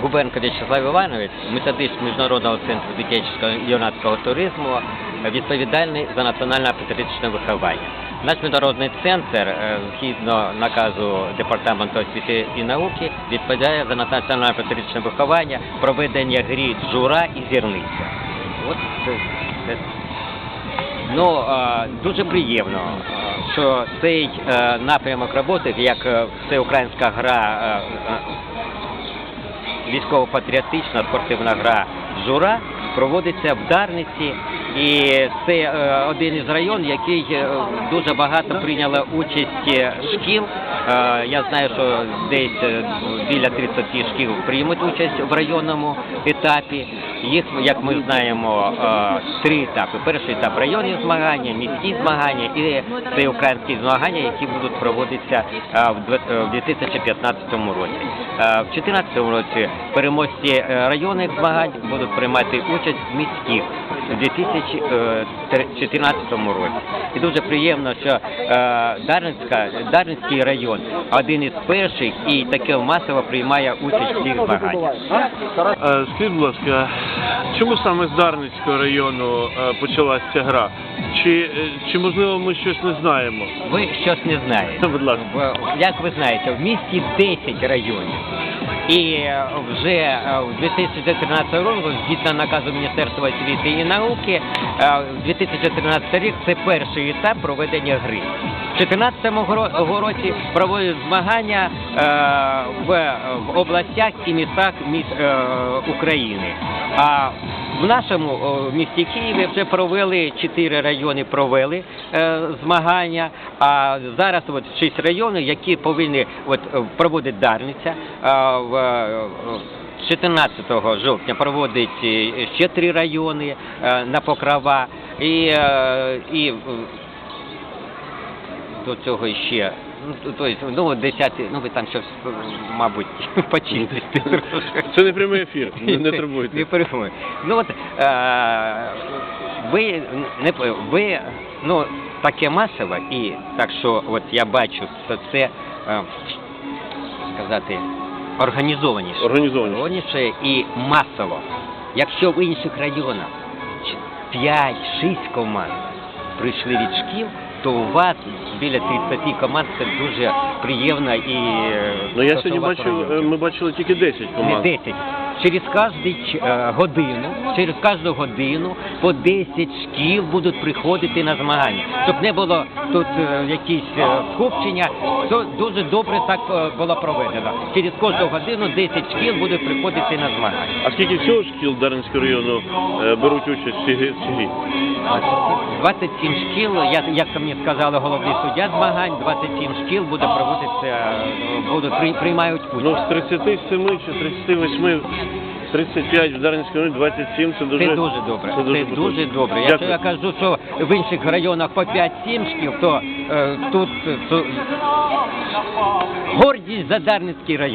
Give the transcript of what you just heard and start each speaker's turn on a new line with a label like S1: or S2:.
S1: Губенко В'ячеслав Іванович, методист Міжнародного центру дитячого юнацького туризму, відповідальний за національно-патріотичне виховання. Наш міжнародний центр, е, згідно наказу Департаменту освіти і науки, відповідає за національно-патріотичне виховання, проведення грі джура і зірниця. От це, це Ну, е, дуже приємно, е, що цей напрямок роботи, як всеукраїнська гра, військово-патріотична спортивна гра Жура, проводиться в Дарниці. І це е, один із районів, який е, дуже багато прийняло участь е, шкіл. Е, я знаю, що десь е, біля 30 шкіл приймуть участь в районному етапі. Їх, як ми знаємо, е, три етапи. Перший етап районні змагання, міські змагання і це українські змагання, які будуть проводитися в две- е, в 2015 році. В 2014 році переможці районних змагань будуть приймати участь в міських у 2014 році. І дуже приємно, що е, Дарницька, Дарницький район один із перших і таке масово приймає участь в цих змаганнях.
S2: Е, Скажіть, будь ласка, чому саме з Дарницького району е, почалася ця гра? Чи, е, чи можливо ми щось не знаємо?
S1: Ви щось не знаєте.
S2: Будь ласка.
S1: В- Як ви знаєте, в місті 10 районів. І е, вже е, в 2013 році, згідно наказу Міністерства освіти і науки, е, 2013 рік це перший етап проведення гри. В 2014 гро- році проводять змагання в, областях і містах міст України. А в нашому місті Києві вже провели чотири райони провели е, змагання. А зараз от шість районів, які повинні от е, проводить Дарниця. А, в, е, 14 жовтня проводить е, ще три райони е, на Покрова і, е, і е, до цього ще. Ну, то- есть, ну, 10, ну ви там щось, мабуть, почистите.
S2: Це не прямий ефір, не, не турбуйте.
S1: Не переймуй. Ну от е, ви не ви ну таке масове, і так що от я бачу, що це е, сказати організованіше.
S2: Організованіше.
S1: Організованіше і масово. Якщо в інших районах 5-6 команд прийшли від шкіл, то у вас біля 30 команд це дуже приємно і е,
S2: Ну я сьогодні бачив, е, ми бачили тільки 10
S1: Не
S2: команд.
S1: 10. Через кожну годину, через кожну годину по 10 шкіл будуть приходити на змагання. Щоб не було тут е, якісь е, скупчення, то дуже добре так е, було проведено. Через кожну годину 10 шкіл будуть приходити на змагання.
S2: А скільки всього шкіл Дарницького району беруть участь в цій грі- в
S1: 27 шкіл, як, як мені сказали головний суддя змагань, 27 шкіл буде проводитися, будуть при- приймають участь.
S2: Ну, з 37 чи 38, 35 в Дарницькій районі, 27 це дуже...
S1: Це дуже добре. Це дуже,
S2: дуже
S1: добре. Якщо я кажу, що в інших районах по 5-7 шкіл, то е, тут то, гордість за Дарницький район.